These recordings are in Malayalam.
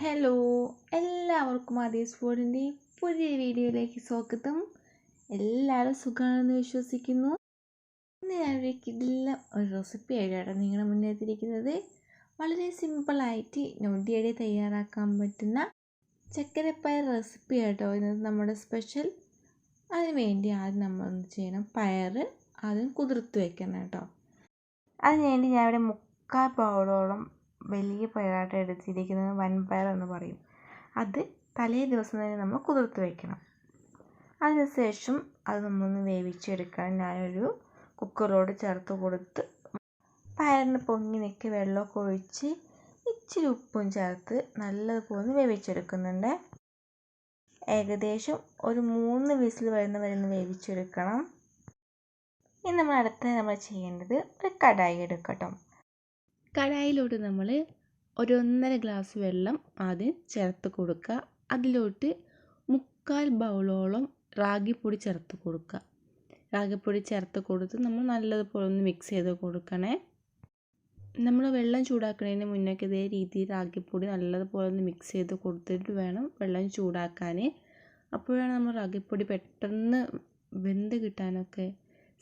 ഹലോ എല്ലാവർക്കും ആദീസ് ഫുഡിന്റെ പുതിയ വീഡിയോയിലേക്ക് സ്വാഗതം. എല്ലാവരും സുഖമാണെന്ന് വിശ്വസിക്കുന്നു. ഇന്ന് ഞാൻ കിടില ഒരു റെസിപ്പി ആയിട്ടാണ് നിങ്ങളുടെ മുന്നേ എത്തിയിരിക്കുന്നത്. വളരെ സിമ്പിളായിട്ട് നൊടിയടി തയ്യാറാക്കാൻ പറ്റുന്ന ചക്കരപ്പയർ റെസിപ്പി ആയിട്ടോ ഇന്നത് നമ്മുടെ സ്പെഷ്യൽ അതിന് വേണ്ടി ആദ്യം നമ്മൾ ചെയ്യണം? പയർ ആദ്യം കുതിർത്ത് വെക്കണം കേട്ടോ. അതിന് വേണ്ടി ഞാൻ ഇവിടെ മുക്കാൽ പൗളോളം വലിയ പയറായിട്ട് എടുത്തിരിക്കുന്നത് വൻപയർ എന്ന് പറയും. അത് തലേ ദിവസം തന്നെ നമ്മൾ കുതിർത്ത് വയ്ക്കണം അതിനുശേഷം അത് നമ്മളൊന്ന് വേവിച്ചെടുക്കാൻ ഞാനൊരു കുക്കറോട് ചേർത്ത് കൊടുത്ത് പയറിന് പൊങ്ങി നിൽക്കി വെള്ളമൊക്കെ ഒഴിച്ച് ഇച്ചിരി ഉപ്പും ചേർത്ത് നല്ലതുപോലെ വേവിച്ചെടുക്കുന്നുണ്ട്. ഏകദേശം ഒരു മൂന്ന് വിസിൽ വരുന്ന വരെ ഒന്ന് വേവിച്ചെടുക്കണം. ഇനി നമ്മൾ അടുത്ത നമ്മൾ ചെയ്യേണ്ടത് ഒരു കടായി എടുക്കട്ടോ. കടായിലോട്ട് നമ്മൾ ഒരു ഒന്നര ഗ്ലാസ് വെള്ളം ആദ്യം ചേർത്ത് കൊടുക്കുക. അതിലോട്ട് മുക്കാൽ ബൗളോളം റാഗിപ്പൊടി ചേർത്ത് കൊടുക്കുക. റാഗിപ്പൊടി ചേർത്ത് കൊടുത്ത് നമ്മൾ നല്ലതുപോലെ ഒന്ന് മിക്സ് ചെയ്ത് കൊടുക്കണേ. നമ്മൾ വെള്ളം ചൂടാക്കുന്നതിന് മുന്നൊക്കെ ഇതേ രീതിയിൽ റാഗിപ്പൊടി നല്ലതുപോലെ ഒന്ന് മിക്സ് ചെയ്ത് കൊടുത്തിട്ട് വേണം വെള്ളം ചൂടാക്കാൻ അപ്പോഴാണ് നമ്മൾ റാഗിപ്പൊടി പെട്ടെന്ന് വെന്ത് കിട്ടാനൊക്കെ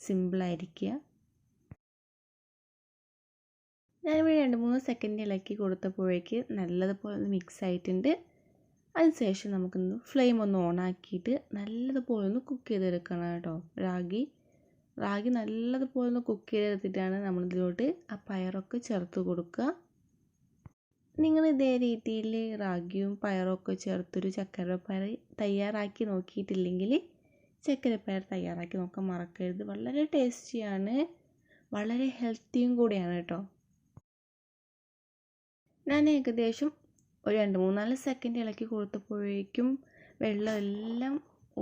സിമ്പിളായിരിക്കുക ഞാനിവിടെ രണ്ട് മൂന്ന് സെക്കൻഡ് ഇളക്കി കൊടുത്തപ്പോഴേക്ക് നല്ലതുപോലെ ഒന്ന് മിക്സ് ആയിട്ടുണ്ട്. അതിനുശേഷം നമുക്കൊന്ന് ഫ്ലെയിം ഒന്ന് ഓണാക്കിയിട്ട് നല്ലതുപോലെ ഒന്ന് കുക്ക് ചെയ്തെടുക്കണം കേട്ടോ റാഗി. റാഗി നല്ലതുപോലെ ഒന്ന് കുക്ക് ചെയ്തെടുത്തിട്ടാണ് നമ്മളിതിലോട്ട് ആ പയറൊക്കെ ചേർത്ത് കൊടുക്കുക. നിങ്ങൾ ഇതേ രീതിയിൽ റാഗിയും പയറൊക്കെ ചേർത്തൊരു ചക്കരപ്പയർ തയ്യാറാക്കി നോക്കിയിട്ടില്ലെങ്കിൽ ചക്കരപ്പയർ തയ്യാറാക്കി നോക്കാൻ മറക്കരുത്. വളരെ ടേസ്റ്റിയാണ് വളരെ ഹെൽത്തിയും കൂടിയാണ് കേട്ടോ. ഞാൻ ഏകദേശം ഒരു രണ്ട് മൂന്നാൽ സെക്കൻഡ് ഇളക്കി കൊടുത്തപ്പോഴേക്കും വെള്ളം എല്ലാം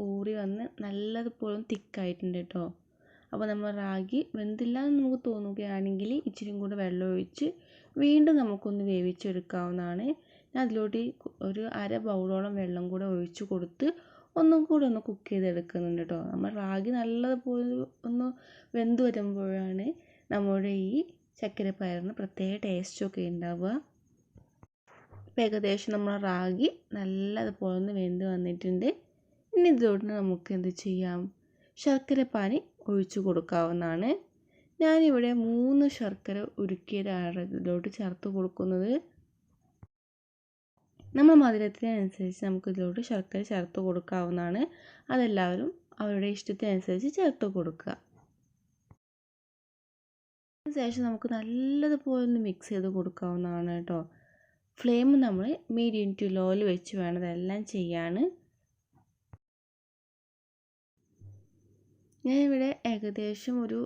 ഊറി വന്ന് നല്ലതുപോലെ തിക്കായിട്ടുണ്ട് കേട്ടോ. അപ്പോൾ നമ്മൾ റാഗി വെന്തില്ല എന്ന് നമുക്ക് തോന്നുകയാണെങ്കിൽ ഇച്ചിരി കൂടെ വെള്ളം ഒഴിച്ച് വീണ്ടും നമുക്കൊന്ന് വേവിച്ചെടുക്കാവുന്നതാണ്. ഞാൻ അതിലോട്ട് ഒരു അര ബൗളോളം വെള്ളം കൂടെ ഒഴിച്ച് കൊടുത്ത് ഒന്നും കൂടെ ഒന്ന് കുക്ക് ചെയ്തെടുക്കുന്നുണ്ട് കേട്ടോ. നമ്മൾ റാഗി നല്ലതുപോലെ ഒന്ന് വെന്ത് വരുമ്പോഴാണ് നമ്മുടെ ഈ ചക്കരപ്പയറിന് പ്രത്യേക ടേസ്റ്റൊക്കെ ഉണ്ടാവുക. ഇപ്പോൾ ഏകദേശം നമ്മൾ റാഗി നല്ലതുപോലെ ഒന്ന് വെന്ത് വന്നിട്ടുണ്ട്. ഇനി ഇതോടെ നമുക്ക് എന്ത് ചെയ്യാം? ശർക്കര പാനി ഒഴിച്ചു കൊടുക്കാവുന്നതാണ്. ഞാനിവിടെ മൂന്ന് ശർക്കര ഉരുക്കിയതാണ് ഇതിലോട്ട് ചേർത്ത് കൊടുക്കുന്നത്. നമ്മൾ മധുരത്തിനനുസരിച്ച് നമുക്ക് ഇതിലോട്ട് ശർക്കര ചേർത്ത് കൊടുക്കാവുന്നതാണ്. അതെല്ലാവരും അവരുടെ ഇഷ്ടത്തിനനുസരിച്ച് ചേർത്ത് കൊടുക്കുക. അതിനുശേഷം നമുക്ക് നല്ലതുപോലെ ഒന്ന് മിക്സ് ചെയ്ത് കൊടുക്കാവുന്നതാണ് കേട്ടോ. ഫ്ലെയിം നമ്മൾ മീഡിയം ടു ലോയിൽ വെച്ച് വേണം ഇതെല്ലാം ചെയ്യാൻ. ഞാനിവിടെ ഏകദേശം ഒരു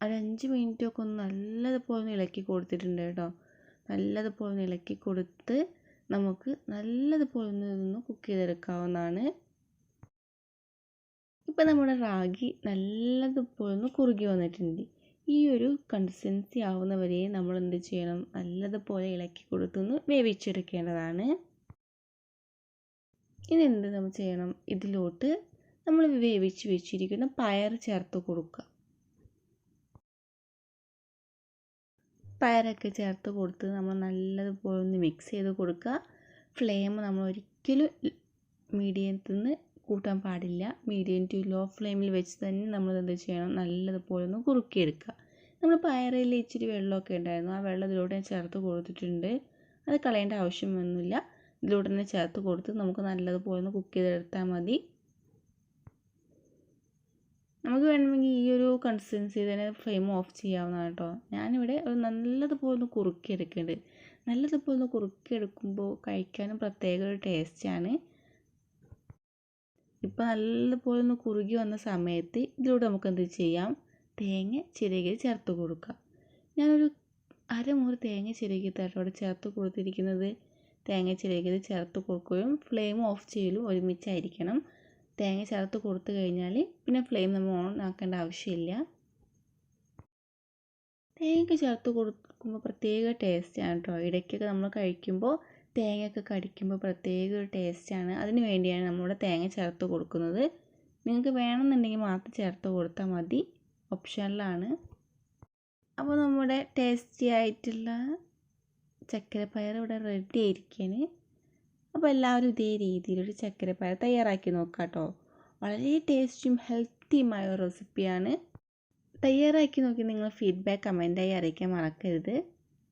ഒരഞ്ച് മിനിറ്റൊക്കെ ഒന്ന് നല്ലതുപോലെ ഇളക്കി കൊടുത്തിട്ടുണ്ട് കേട്ടോ. നല്ലതുപോലെ ഇളക്കി കൊടുത്ത് നമുക്ക് നല്ലതുപോലെ ഒന്ന് ഇതൊന്ന് കുക്ക് ചെയ്തെടുക്കാവുന്നതാണ്. ഇപ്പം നമ്മുടെ റാഗി നല്ലതുപോലെ ഒന്ന് കുറുകി വന്നിട്ടുണ്ട്. ഈ ഒരു കൺസിസ്റ്റൻസി ആവുന്നവരെ നമ്മൾ എന്ത് ചെയ്യണം? നല്ലതുപോലെ ഇളക്കി കൊടുത്തൊന്ന് വേവിച്ചെടുക്കേണ്ടതാണ്. ഇനി എന്ത് നമ്മൾ ചെയ്യണം? ഇതിലോട്ട് നമ്മൾ വേവിച്ച് വെച്ചിരിക്കുന്ന പയർ ചേർത്ത് കൊടുക്കുക. പയറൊക്കെ ചേർത്ത് കൊടുത്ത് നമ്മൾ നല്ലതുപോലെ ഒന്ന് മിക്സ് ചെയ്ത് കൊടുക്കുക. ഫ്ലെയിം നമ്മൾ ഒരിക്കലും മീഡിയത്തിൽ നിന്ന് കൂട്ടാൻ പാടില്ല. മീഡിയം ടു ലോ ഫ്ലെയിമിൽ വെച്ച് തന്നെ നമ്മൾ എന്ത് ചെയ്യണം? നല്ലതുപോലെ ഒന്ന് കുറുക്കിയെടുക്കുക. നമ്മൾ പയറിൽ ഇച്ചിരി വെള്ളമൊക്കെ ഉണ്ടായിരുന്നു. ആ വെള്ളം ഇതിലൂടെ ഞാൻ ചേർത്ത് കൊടുത്തിട്ടുണ്ട്. അത് കളയേണ്ട ആവശ്യമൊന്നുമില്ല. ഇതിലൂടെ തന്നെ ചേർത്ത് കൊടുത്ത് നമുക്ക് നല്ലതുപോലെ ഒന്ന് കുക്ക് ചെയ്തെടുത്താൽ മതി. നമുക്ക് വേണമെങ്കിൽ ഈ ഒരു കൺസിസ്റ്റൻസി തന്നെ ഫ്ലെയിം ഓഫ് ചെയ്യാവുന്നതാണ് കേട്ടോ. ഞാനിവിടെ ഒരു നല്ലതുപോലെ ഒന്ന് കുറുക്കിയെടുക്കുന്നുണ്ട്. നല്ലതുപോലെ ഒന്ന് കുറുക്കിയെടുക്കുമ്പോൾ കഴിക്കാനും പ്രത്യേക ഒരു ടേസ്റ്റാണ് ഇപ്പോൾ നല്ലപോലെ ഒന്ന് കുറുകി വന്ന സമയത്ത് ഇതിലൂടെ നമുക്ക് എന്ത് ചെയ്യാം? തേങ്ങ ചിരകി ചേർത്ത് കൊടുക്കുക ഞാനൊരു അരമുറി തേങ്ങ ചിരകി അവിടെ ചേർത്ത് കൊടുത്തിരിക്കുന്നത് തേങ്ങ ചിരകിയത് ചേർത്ത് കൊടുക്കുകയും ഫ്ലെയിം ഓഫ് ചെയ്യലും ഒരുമിച്ചായിരിക്കണം. തേങ്ങ ചേർത്ത് കൊടുത്തു കഴിഞ്ഞാൽ പിന്നെ ഫ്ലെയിം നമ്മൾ ഓൺ ആക്കേണ്ട ആവശ്യമില്ല. തേങ്ങ ചേർത്ത് കൊടുക്കുമ്പോൾ പ്രത്യേക ടേസ്റ്റാണ് കേട്ടോ ഇടയ്ക്കൊക്കെ നമ്മൾ കഴിക്കുമ്പോൾ തേങ്ങയൊക്കെ കടിക്കുമ്പോൾ പ്രത്യേക ഒരു ടേസ്റ്റാണ്. അതിന് വേണ്ടിയാണ് നമ്മളിവിടെ തേങ്ങ ചേർത്ത് കൊടുക്കുന്നത്. നിങ്ങൾക്ക് വേണമെന്നുണ്ടെങ്കിൽ മാത്രം ചേർത്ത് കൊടുത്താൽ മതി. ഓപ്ഷനിലാണ്. അപ്പോൾ നമ്മുടെ ടേസ്റ്റി ആയിട്ടുള്ള ചക്കരപ്പയർ ഇവിടെ റെഡി ആയിരിക്കുകയാണ് അപ്പോൾ എല്ലാവരും ഇതേ രീതിയിലൊരു ചക്കരപ്പയർ തയ്യാറാക്കി നോക്കാം കേട്ടോ. വളരെ ടേസ്റ്റിയും ഹെൽത്തിയുമായ റെസിപ്പിയാണ് തയ്യാറാക്കി നോക്കി നിങ്ങൾ ഫീഡ്ബാക്ക് കമന്റായി അറിയിക്കാൻ മറക്കരുത്.